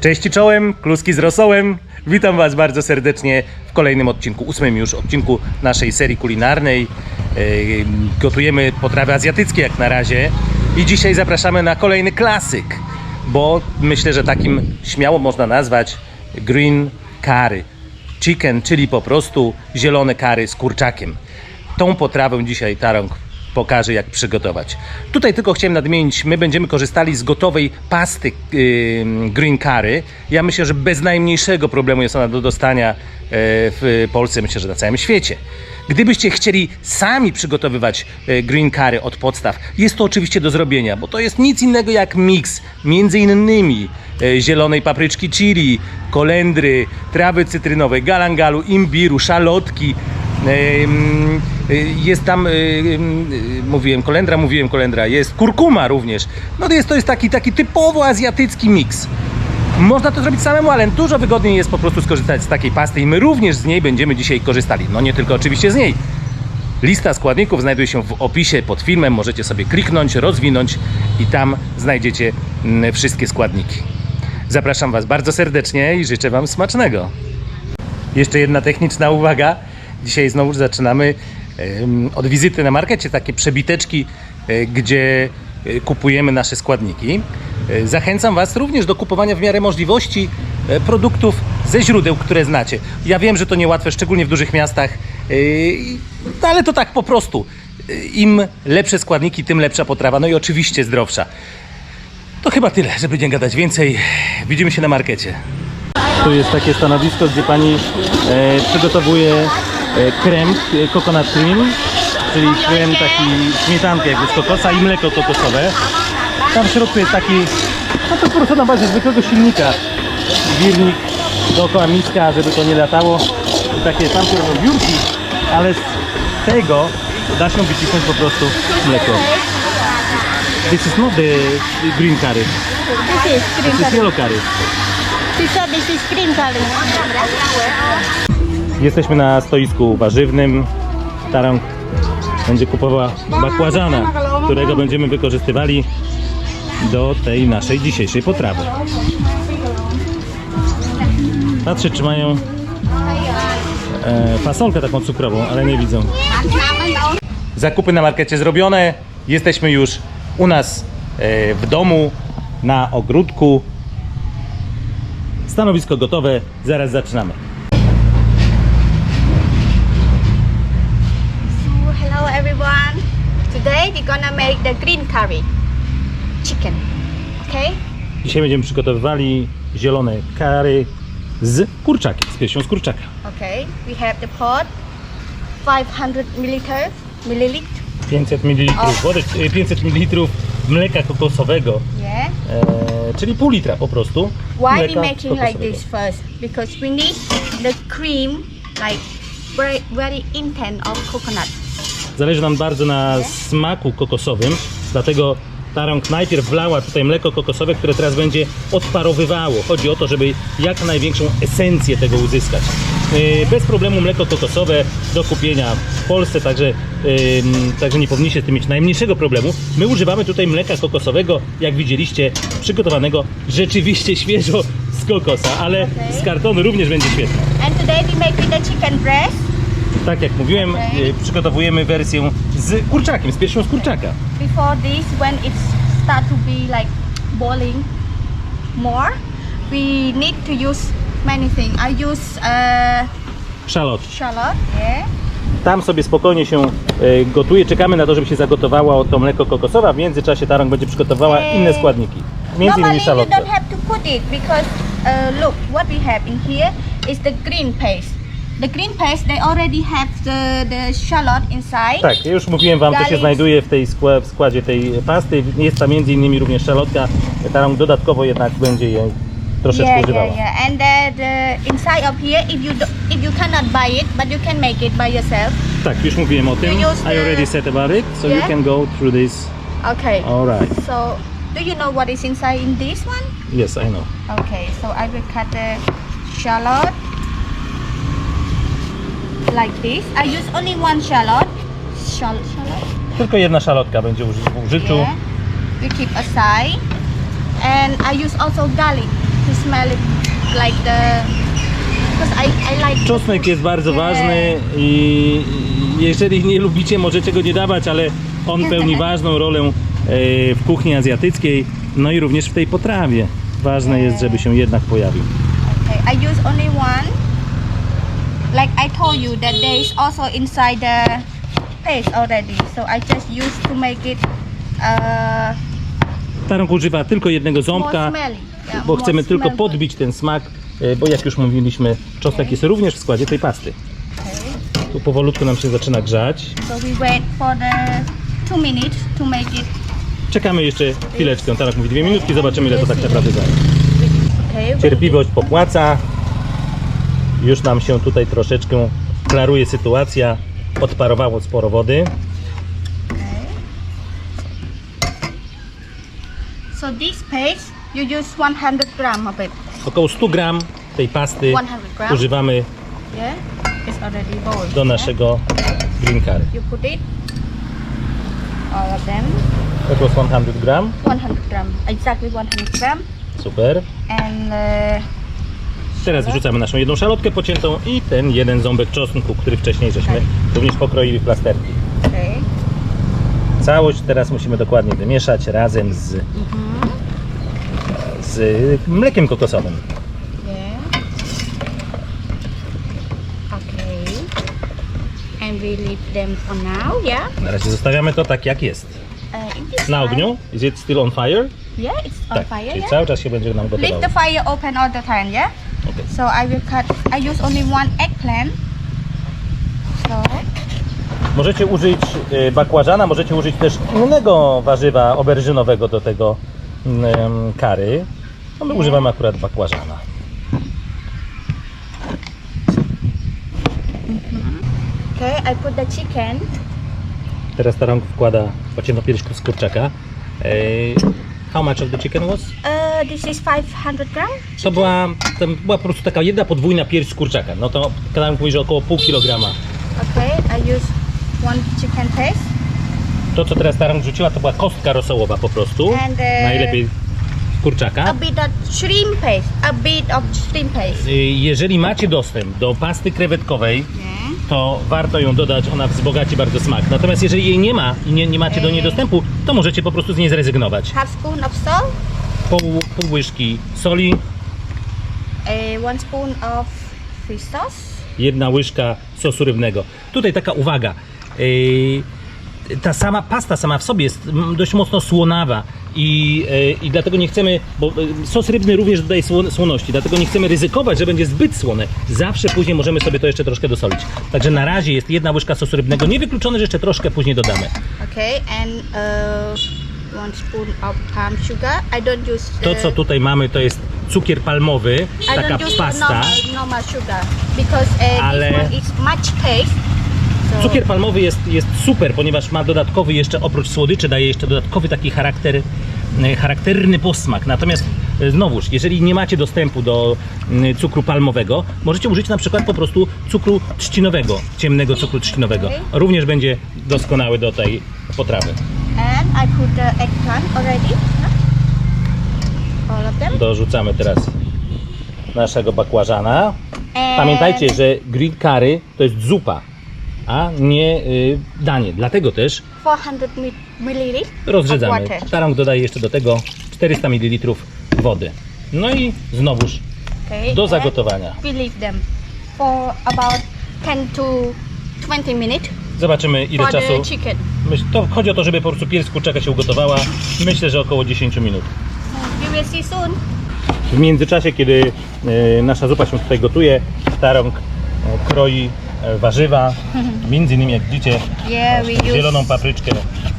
Cześć i czołem, kluski z rosołem. Witam Was bardzo serdecznie w kolejnym odcinku, ósmym już odcinku naszej serii kulinarnej. Gotujemy potrawy azjatyckie jak na razie i dzisiaj zapraszamy na kolejny klasyk, bo myślę, że takim śmiało można nazwać green curry. Chicken, czyli po prostu zielone kary z kurczakiem. Tą potrawę dzisiaj Tarąg pokaże, jak przygotować. Tutaj tylko chciałem nadmienić, my będziemy korzystali z gotowej pasty green curry. Ja myślę, że bez najmniejszego problemu jest ona do dostania yy, w Polsce, myślę, że na całym świecie. Gdybyście chcieli sami przygotowywać yy, green curry od podstaw, jest to oczywiście do zrobienia, bo to jest nic innego jak miks między innymi yy, zielonej papryczki chili, kolendry, trawy cytrynowej, galangalu, imbiru, szalotki, Jest tam, y, y, mówiłem kolendra, mówiłem kolendra, jest kurkuma również. No to jest, to jest taki, taki typowo azjatycki miks. Można to zrobić samemu, ale dużo wygodniej jest po prostu skorzystać z takiej pasty i my również z niej będziemy dzisiaj korzystali. No nie tylko oczywiście z niej. Lista składników znajduje się w opisie pod filmem, możecie sobie kliknąć, rozwinąć i tam znajdziecie mm, wszystkie składniki. Zapraszam Was bardzo serdecznie i życzę Wam smacznego. Jeszcze jedna techniczna uwaga. Dzisiaj znowu zaczynamy od wizyty na markecie, takie przebiteczki, e, gdzie e, kupujemy nasze składniki. E, Zachęcam Was również do kupowania w miarę możliwości produktów ze źródeł, które znacie. Ja wiem, że to niełatwe, szczególnie w dużych miastach, ale to tak po prostu. Im lepsze składniki, tym lepsza potrawa, no i oczywiście zdrowsza. To chyba tyle, żeby nie gadać więcej. Widzimy się na markecie. Tu jest takie stanowisko, gdzie pani e, przygotowuje krem, e, coconut cream, czyli krem taki śmietankę jakby z kokosa i mleko kokosowe. Tam w środku jest taki, no to po prostu na bazie zwykłego silnika. Wirnik dookoła miska, żeby to nie latało. I takie tam robią biurki, ale z tego da się wycisnąć po prostu mleko. This is not the green curry, This is green this is yellow curry. This is green curry. Jesteśmy na stoisku warzywnym. Tarąg będzie kupowała bakłażana, którego będziemy wykorzystywali do tej naszej dzisiejszej potrawy. Patrzę, czy mają e, fasolkę taką cukrową, ale nie widzą. Zakupy na markecie zrobione. Jesteśmy już u nas e, w domu, na ogródku. Stanowisko gotowe, zaraz zaczynamy. Today we're gonna make the green curry chicken. Okay? Dzisiaj będziemy przygotowywali zielone kary z kurczakiem, z piersią z kurczaka. Okay. We have the pot, 500 milliliters, milliliter. 500 ml wody, e, 500 ml mleka kokosowego, Yeah. e, czyli pół litra po prostu. Why we making like this first? Because we need the cream like very very intense of coconut. Zależy nam bardzo na smaku kokosowym, dlatego Tarąg najpierw wlała tutaj mleko kokosowe, które teraz będzie odparowywało. Chodzi o to, żeby jak największą esencję tego uzyskać. Yy, Bez problemu mleko kokosowe do kupienia w Polsce, także, także nie powinniście z tym mieć najmniejszego problemu. My używamy tutaj mleka kokosowego, jak widzieliście, przygotowanego rzeczywiście świeżo z kokosa, ale Okej. z kartonu również będzie świetne. And today we make with the chicken breast. Tak jak mówiłem, Okej. yy, przygotowujemy wersję z kurczakiem, z piersią z kurczaka. before this when it start to be like boiling more we need to use many things i use uh, Szalot. shallot yeah Tam sobie spokojnie się e, gotuje. Czekamy na to, żeby się zagotowało to mleko kokosowe, a w międzyczasie Tarąg będzie przygotowała Eee. inne składniki. Między normally innymi you szalotkę. don't have to put it because uh, look what we have in here is the green paste the green paste they already have the, the shallot inside Tak, ja już mówiłem Wam, co się znajduje w, tej skła- w składzie tej pasty. Jest tam między innymi również szalotka. Tarąg dodatkowo jednak będzie jej troszeczkę yeah, używała. yeah, yeah. And the, the inside of here, if you do, if you cannot buy it, but you can make it by yourself. Tak, już mówiłem o tym. You use I already said about it, so you can go through this. Okay. Alright. So, do you know what is inside in this one? Yes, I know. Okay, so I will cut the shallot like this. I use only one shallot. Shallot, shallot. Tylko jedna szalotka będzie uży- w użyciu. Yeah. We keep aside. And I use also garlic. to smell it like the because I, I like Czosnek jest bardzo Yeah. ważny i jeżeli nie lubicie, możecie go nie dawać, ale on pełni ważną rolę e, w kuchni azjatyckiej, no i również w tej potrawie. Ważne jest, żeby się jednak pojawił. Okay, I use only one. Like I told you that there is also inside the paste already, so I just use to make it uh, Tarąg używa tylko jednego more ząbka, smelly. Yeah, bo more chcemy tylko smell good. podbić ten smak, e, bo jak już mówiliśmy, czosnek jest również w składzie tej pasty. Okay. Tu powolutku nam się zaczyna grzać. So we wait for the two minutes to make it. Czekamy jeszcze chwileczkę. Tarek mówi dwie minutki, zobaczymy ile to tak naprawdę zajmie. Okay. Cierpliwość popłaca. Już nam się tutaj troszeczkę klaruje sytuacja. Odparowało sporo wody. So this paste, you use 100 gram of it. Około 100 gram tej pasty 100 gram. używamy Yeah, it's already boiled. do naszego green curry. You put it, all of them, Około 100 gram. 100 gram, exactly 100 gram, Super. and uh, Teraz wrzucamy naszą jedną szalotkę pociętą i ten jeden ząbek czosnku, który wcześniej żeśmy również pokroili w plasterki. okay. Całość teraz musimy dokładnie wymieszać razem z, z mlekiem kokosowym. Yeah. Okay. And we leave them for now, yeah? Na razie zostawiamy to tak jak jest. Uh, Na ogniu? Is it still on fire? Yeah, it's on Tak, fire, czyli yeah? cały czas się będzie nam Leave gotowało. the fire open all the time, yeah? Okay. So I will cut, I use only one eggplant. So, Możecie użyć e, bakłażana, możecie użyć też innego warzywa oberżynowego do tego mm, kary. No my używamy akurat bakłażana. okay, I put the chicken. Teraz ta rąk wkłada pociętą pierś z kurczaka. How much of the chicken was? Uh, this is 500 gram. To była, to była po prostu taka jedna podwójna pierś z kurczaka. No to kanał mówi, że około pół kilograma. Okay, I use one chicken paste. To, co teraz Tarang rzuciła, to była kostka rosołowa po prostu. And, e, Najlepiej kurczaka. A bit of shrimp paste. A bit of shrimp paste. Y, Jeżeli macie dostęp do pasty krewetkowej, to warto ją dodać, ona wzbogaci bardzo smak. Natomiast jeżeli jej nie ma i nie, nie macie do niej dostępu, to możecie po prostu z niej zrezygnować. Half spoon of salt. Pół, pół łyżki soli, one spoon of fish sauce. jedna łyżka sosu rybnego. Tutaj taka uwaga. Yy, ta sama pasta sama w sobie jest dość mocno słonawa i, yy, i dlatego nie chcemy, bo yy, sos rybny również dodaje słon, słoności, dlatego nie chcemy ryzykować, że będzie zbyt słone. Zawsze później możemy sobie to jeszcze troszkę dosolić. Także na razie jest jedna łyżka sosu rybnego, niewykluczone, że jeszcze troszkę później dodamy. Okay, and uh, one spoon of palm sugar. I don't use. To co tutaj mamy to jest cukier palmowy, I taka don't use pasta. normal, normal sugar because uh, Ale- this one is much taste. So Cukier palmowy jest, jest super, ponieważ ma dodatkowy jeszcze, oprócz słodyczy, daje jeszcze dodatkowy taki charakter, charakterny posmak. Natomiast e, znowuż, jeżeli nie macie dostępu do cukru palmowego, możecie użyć na przykład po prostu cukru trzcinowego, ciemnego cukru trzcinowego. Również będzie doskonały do tej potrawy. and I put the eggplant already. huh? All of them. Dorzucamy teraz naszego bakłażana. Pamiętajcie, że green curry to jest zupa, a nie y, danie. Dlatego też 400 mi- milliliters rozrzedzamy. of water. Tarąg dodaje jeszcze do tego 400 ml wody. No i znowuż Okay, do and zagotowania. We leave them for about 10 to 20 minutes Zobaczymy ile for czasu. the chicken. Myśl, to chodzi o to, żeby po prostu kurczaka się ugotowała. Myślę, że około 10 minut. You will see soon. W międzyczasie, kiedy e, nasza zupa się tutaj gotuje, Tarąg e, kroi warzywa, między innymi jak widzicie Yeah, use. zieloną papryczkę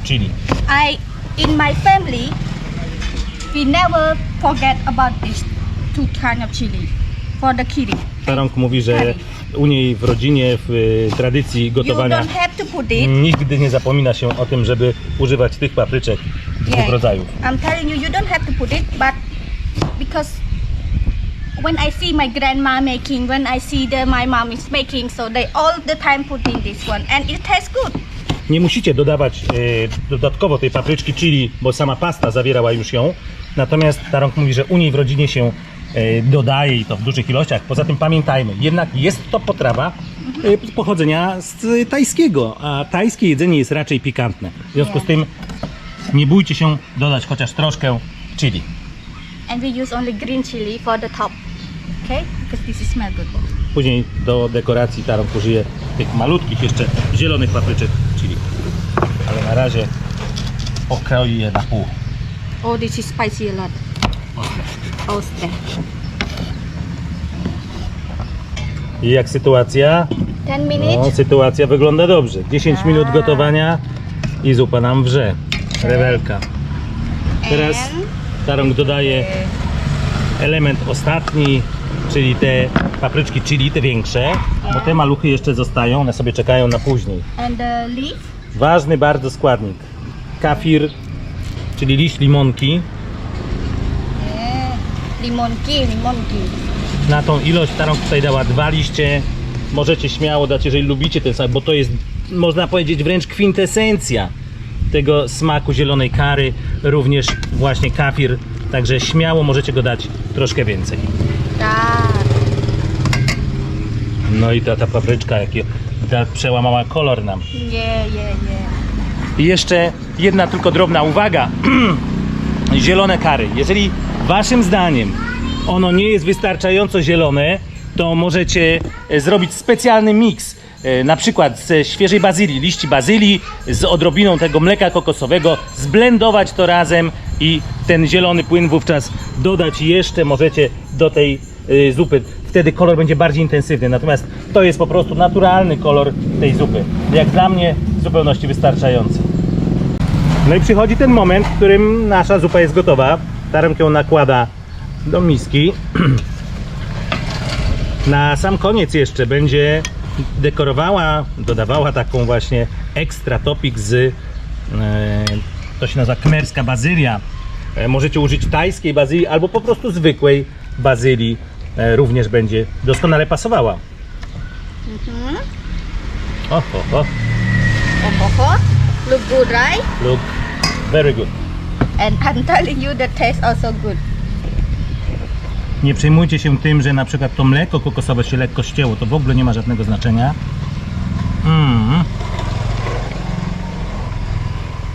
chili. I in my family we never forget about this two kind of chili for the kiri. Tarąg mówi, że u niej w rodzinie, w e, tradycji gotowania nigdy nie zapomina się o tym, żeby używać tych papryczek dwóch Yeah. rodzajów. I'm telling you, you don't have to put it, but because when I see my grandma making, when I see the my mom is making, so they all the time put in this one, and it tastes good. Nie musicie dodawać e, dodatkowo tej papryczki chili, bo sama pasta zawierała już ją. Natomiast Tarąg mówi, że u niej w rodzinie się e, dodaje i to w dużych ilościach. Poza tym pamiętajmy, jednak jest to potrawa e, pochodzenia z tajskiego, a tajskie jedzenie jest raczej pikantne. W związku z tym nie bójcie się dodać chociaż troszkę chili. And we use only green chili for the top. Okay? Because this is smell good. Później do dekoracji Taronk użyje tych malutkich jeszcze zielonych papryczek chili. Ale na razie pokroi je na pół. Oh, this is spicy a lot. Ostre. Ostre. I jak sytuacja? 10 No, minutes. sytuacja wygląda dobrze. 10 minut gotowania i zupa nam wrze. Rewelka. Teraz Tarąg dodaje element ostatni, czyli te papryczki chili, te większe, bo te maluchy jeszcze zostają, one sobie czekają na później. and the leaf. Ważny bardzo składnik. Kafir, czyli liść limonki. Yeah. Limon key, limon key. Na tą ilość Tarąg tutaj dała dwa liście. Możecie śmiało dać, jeżeli lubicie ten smak, bo to jest, można powiedzieć, wręcz kwintesencja tego smaku zielonej kary. Również właśnie kafir, także śmiało możecie go dać troszkę więcej. Tak. No i ta, ta papryczka, jakie ta przełamała kolor nam. Yeah, yeah, yeah. I jeszcze jedna tylko drobna uwaga. Zielone kary. Jeżeli waszym zdaniem ono nie jest wystarczająco zielone, to możecie e, zrobić specjalny miks. e, Na przykład ze świeżej bazylii, liści bazylii z odrobiną tego mleka kokosowego, zblendować to razem i ten zielony płyn wówczas dodać jeszcze możecie do tej e, zupy. Wtedy kolor będzie bardziej intensywny. Natomiast to jest po prostu naturalny kolor tej zupy. Jak dla mnie w zupełności wystarczający. No i przychodzi ten moment, w którym nasza zupa jest gotowa. Tarank ją nakłada do miski. Na sam koniec jeszcze będzie dekorowała, dodawała taką właśnie ekstra topik z, e, to się nazywa kmerska bazylia. E, możecie użyć tajskiej bazylii albo po prostu zwykłej bazylii. E, również będzie doskonale pasowała. Mhm. O, o, o, Oh, oh, oh. Look good, right? look very good. And I'm telling you, the taste also good. Nie przejmujcie się tym, że na przykład to mleko kokosowe się lekko ścięło. To w ogóle nie ma żadnego znaczenia. Mm,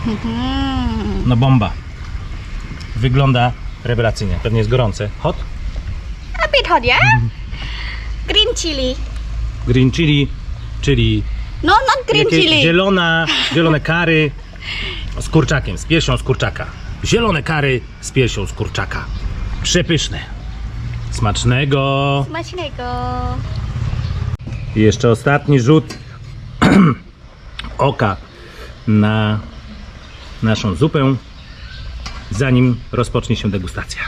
Mhm. no bomba. Wygląda rewelacyjnie. Pewnie jest gorące. Hot? Hot, yeah? Green chili. Green chili, czyli No, not green jakie- chili. zielona, zielone kary z kurczakiem, z piersią z kurczaka. Zielone kary z piersią z kurczaka. Przepyszne. Smacznego. Smacznego. I jeszcze ostatni rzut oka na naszą zupę, zanim rozpocznie się degustacja.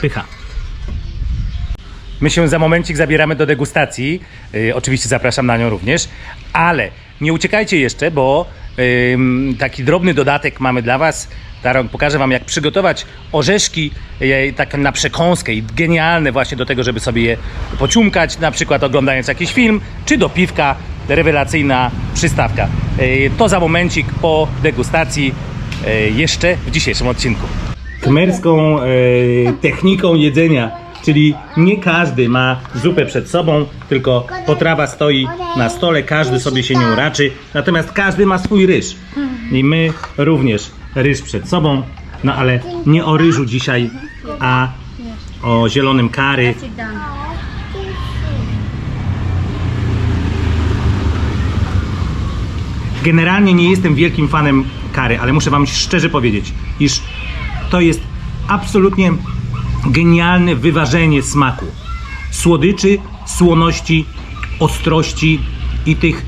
Pycha. My się za momencik zabieramy do degustacji. Yy, oczywiście zapraszam na nią również, ale nie uciekajcie jeszcze, bo ym, taki drobny dodatek mamy dla Was. Tarok pokaże Wam, jak przygotować orzeszki yy, tak na przekąskę i genialne właśnie do tego, żeby sobie je pociumkać, na przykład oglądając jakiś film, czy do piwka, rewelacyjna przystawka. Yy, to za momencik po degustacji yy, jeszcze w dzisiejszym odcinku. Kmerską yy, techniką jedzenia Czyli nie każdy ma zupę przed sobą, tylko potrawa stoi na stole, każdy sobie się nią raczy, natomiast każdy ma swój ryż. I my również ryż przed sobą, no ale nie o ryżu dzisiaj, a o zielonym down. Generalnie nie jestem wielkim fanem kary, ale muszę Wam szczerze powiedzieć, iż to jest absolutnie genialne wyważenie smaku. Słodyczy, słoności, ostrości i tych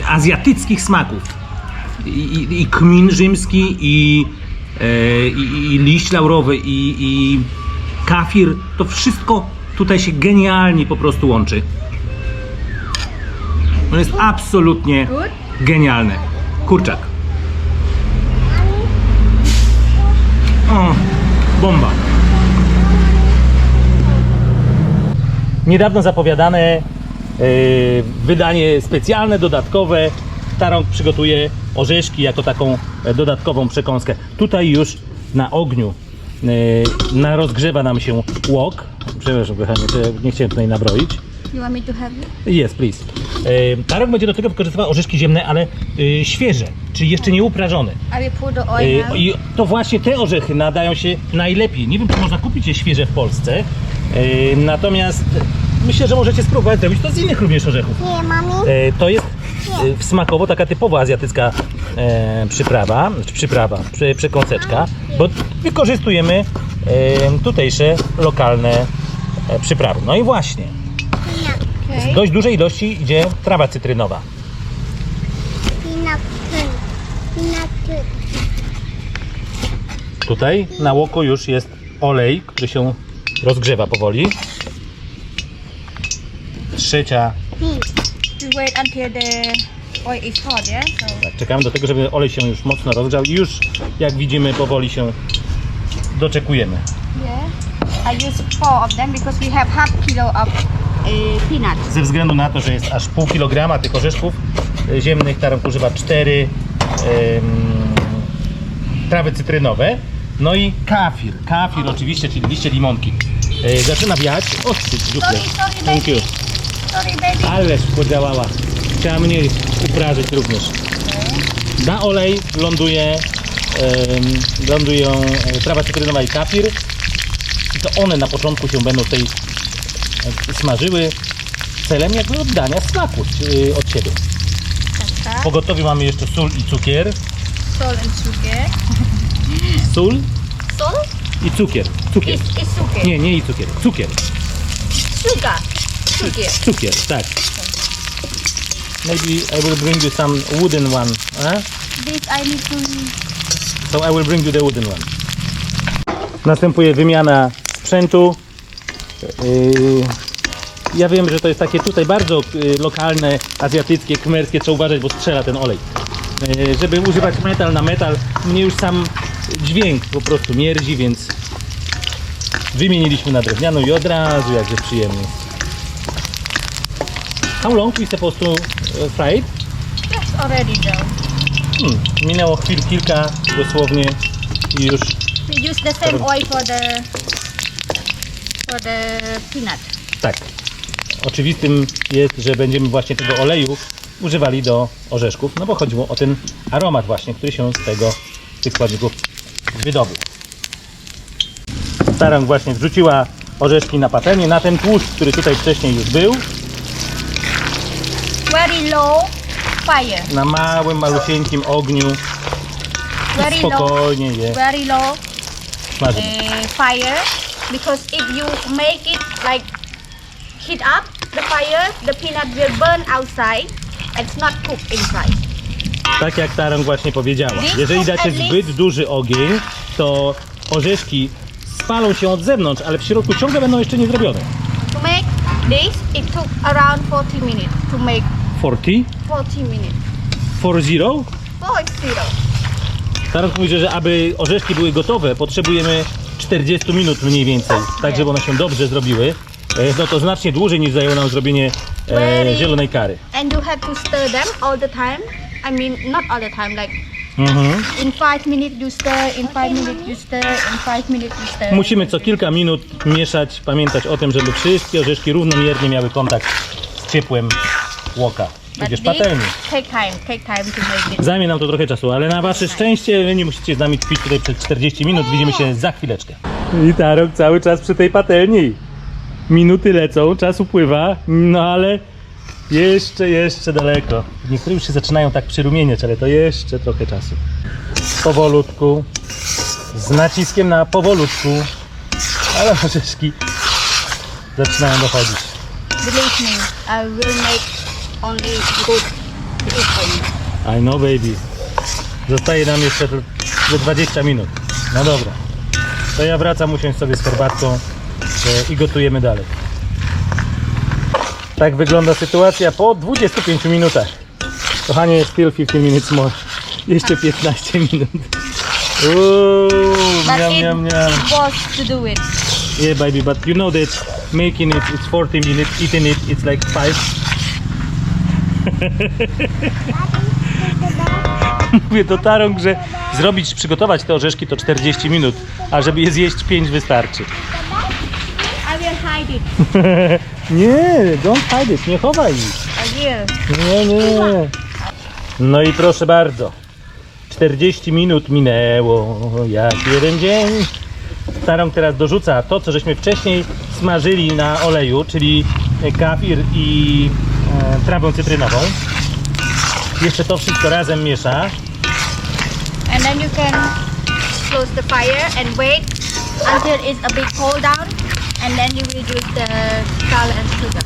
e, azjatyckich smaków. I, i, i kmin rzymski, i, e, i, i liść laurowy, i, i kafir. To wszystko tutaj się genialnie po prostu łączy. To jest absolutnie. Genialne. Kurczak. O, bomba. Niedawno zapowiadane yy, wydanie specjalne, dodatkowe. Tarąg przygotuje orzeszki jako taką e, dodatkową przekąskę. Tutaj już na ogniu e, na rozgrzewa nam się łok. Przepraszam kochanie, nie chciałem tutaj nabroić. You want me to have it? Jest, please. E, Tarek będzie do tego wykorzystywał orzeszki ziemne, ale e, świeże, czyli jeszcze nie uprażone. I will the oil E, now. I to właśnie te orzechy nadają się najlepiej. Nie wiem, czy można kupić je świeże w Polsce, e, natomiast myślę, że możecie spróbować zrobić to z innych również orzechów. Nie, mami. E, To jest e, w smakowo taka typowo azjatycka e, przyprawa, czy przyprawa, przy, przekąseczka, bo wykorzystujemy e, tutejsze lokalne e, przyprawy. No i właśnie, dość dużej ilości idzie trawa cytrynowa. Tutaj na łoku już jest olej, który się rozgrzewa powoli. Trzecia, You wait until the oil is hot, yeah? So tak, czekamy do tego, żeby olej się już mocno rozgrzał i już jak widzimy powoli się doczekujemy. yeah. I use four of them because we have half kilo of uh, peanuts. Ze względu na to, że jest aż pół kilograma tych orzeszków e, ziemnych, Tarek używa cztery em, trawy cytrynowe. No i kafir. Kafir oczywiście, czyli liście limonki. E, zaczyna wiać. Sorry, sorry, Thank you. Sorry, baby. Ależ podziałała. Chciała mnie uprażyć również. Na olej ląduje, lądują trawa cytrynowa i kafir. I to one na początku się będą tej e, smażyły celem jakby oddania smaku e, od siebie. That's that. Po gotowi mamy jeszcze sól i cukier. Salt and sugar. Sól Salt i cukier. Cukier. is sugar. Nie, nie i cukier. Cukier. Sugar. Sugar. Cukier, tak. Maybe I will bring you some wooden one. Eh? This I need to So I will bring you the wooden one. Następuje wymiana sprzętu. Yy, Ja wiem, że to jest takie tutaj bardzo yy, lokalne, azjatyckie, kmerskie, trzeba uważać, bo strzela ten olej. Yy, Żeby używać metal na metal, mnie już sam dźwięk po prostu mierdzi, więc wymieniliśmy na drewnianą i od razu jakże przyjemnie. How long we supposed to fry it? That's already done. Hmm, minęło chwil kilka dosłownie i już We use the same oil for the for the peanut. Tak. Oczywistym jest, że będziemy właśnie tego oleju używali do orzeszków, no bo chodziło o ten aromat właśnie, który się z tego, z tych składników wydobył. Starang właśnie wrzuciła orzeszki na patelnię, na ten tłuszcz, który tutaj wcześniej już był, Very low fire. na małym, malusieńkim ogniu, Very low. spokojnie je Very low smażymy. uh, fire because if you make it like heat up the fire, the peanut will burn outside. It's not cooked inside. Tak jak Tarang właśnie powiedziała, jeżeli dacie zbyt duży ogień, to orzeszki spalą się od zewnątrz, ale w środku ciągle będą jeszcze nie zrobione. To make this, it took around 40 minutes to make 40? 40 minutes. 4-0? Four zero. Tarant mówi, że aby orzeszki były gotowe, potrzebujemy 40 minut mniej więcej, tak żeby one się dobrze zrobiły. E, No to znacznie dłużej niż zajęło nam zrobienie e, zielonej kary. And you have to stir them all the time. I mean, not all the time, like Mhm. in five minutes you stir, in five minutes you stir, in five minutes you stir. Musimy co kilka minut mieszać, pamiętać o tym, żeby wszystkie orzeszki równomiernie miały kontakt z ciepłem łoka, But this patelni. take time, take time to make it. Zajmie nam to trochę czasu, ale na wasze szczęście wy nie musicie z nami kpić tutaj przez 40 minut. Widzimy się za chwileczkę. I Tarok cały czas przy tej patelni. Minuty lecą, czas upływa, no ale jeszcze, jeszcze daleko. Niektóre już się zaczynają tak przyrumieniać, ale to jeszcze trochę czasu. Powolutku, z naciskiem na powolutku, ale orzeszki zaczynają dochodzić. Believe me, I will make only good eat for you. I know baby. Zostaje nam jeszcze ze 20 minut. No dobra. To ja wracam usiąść sobie z herbatką e, i gotujemy dalej. Tak wygląda sytuacja po 25 minutach. Kochanie, still 15 minutes more. Jeszcze 15 minut. Uuu, miam, miam, miam. to do it. Yeah, baby, but you know that making it, it's 40 minutes, eating it, it's like 5. mówię do Tarąg, że zrobić, przygotować te orzeszki to 40 minut, a żeby je zjeść 5 wystarczy. I will hide it. Nie, don't hide it, nie chowaj ich. I will. Nie, nie. No i proszę bardzo. 40 minut minęło, jak jeden dzień. Starą teraz dorzuca to, co żeśmy wcześniej smażyli na oleju, czyli kafir i e, trawę cytrynową. Jeszcze to wszystko razem miesza. And then you can close the fire and wait until it's a bit cool down. And then you will use the salt and sugar.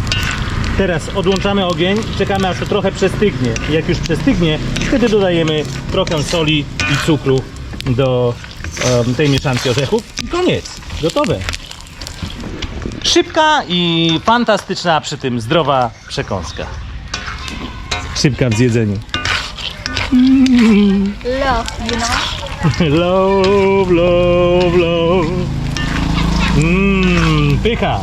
Teraz odłączamy ogień i czekamy aż to trochę przestygnie. Jak już przestygnie, wtedy dodajemy trochę soli i cukru do em, tej mieszanki orzechów. I koniec. Gotowe. Szybka i fantastyczna, a przy tym zdrowa przekąska. Szybka w zjedzeniu. Love, you know. Love, love, love. Mmm, pycha.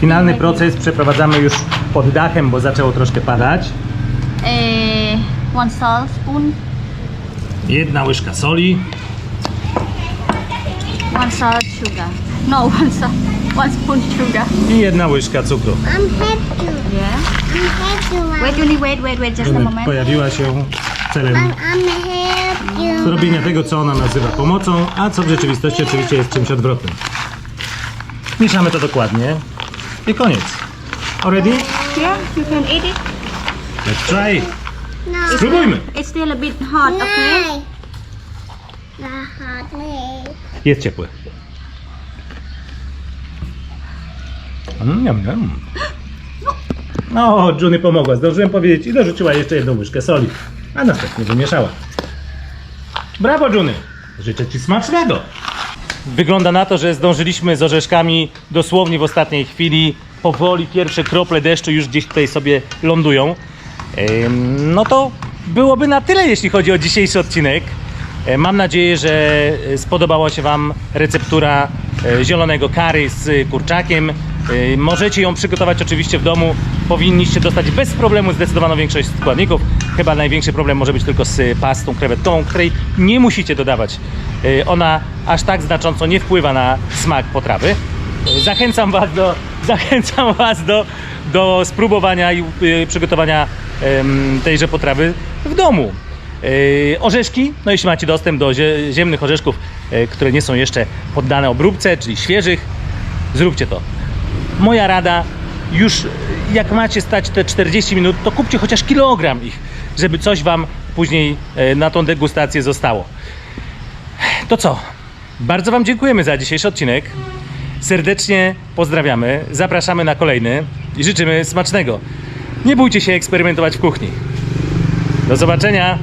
Finalny proces przeprowadzamy już pod dachem, bo zaczęło troszkę padać. Eh, one salt spoon, Jedna łyżka soli, one salt sugar. No, one salt, one spoon sugar. i jedna łyżka cukru. I'm happy. Yeah. I'm happy. Wait, Julie, wait, wait, wait, just a moment. pojawiła się celem I'm, I'm happy. zrobienia tego, co ona nazywa pomocą, a co w rzeczywistości oczywiście jest czymś odwrotnym. Mieszamy to dokładnie i koniec. Already? Yeah, you can eat it. Let's try. No. Spróbujmy. It's still a bit hot, okay? The hot. Jest ciepły. Mm. No, Juny pomogła. Zdążyłem powiedzieć i dorzuciła jeszcze jedną łyżkę soli, a następnie wymieszała. Brawo, Juny! Życzę Ci smacznego! Wygląda na to, że zdążyliśmy z orzeszkami dosłownie w ostatniej chwili. Powoli pierwsze krople deszczu już gdzieś tutaj sobie lądują. No to byłoby na tyle, jeśli chodzi o dzisiejszy odcinek. E, Mam nadzieję, że e, spodobała się Wam receptura e, zielonego kary z kurczakiem. Możecie ją przygotować oczywiście w domu. Powinniście dostać bez problemu zdecydowaną większość składników. Chyba największy problem może być tylko z pastą krewetkową, której nie musicie dodawać. Ona aż tak znacząco nie wpływa na smak potrawy. Zachęcam Was do, zachęcam was do, do spróbowania i przygotowania tejże potrawy w domu. E, Orzeszki, no jeśli macie dostęp do zie- ziemnych orzeszków, e, które nie są jeszcze poddane obróbce, czyli świeżych, zróbcie to. Moja rada, już jak macie stać te 40 minut, to kupcie chociaż kilogram ich, żeby coś Wam później na tą degustację zostało. To co? Bardzo Wam dziękujemy za dzisiejszy odcinek. Serdecznie pozdrawiamy, zapraszamy na kolejny i życzymy smacznego. Nie bójcie się eksperymentować w kuchni. Do zobaczenia!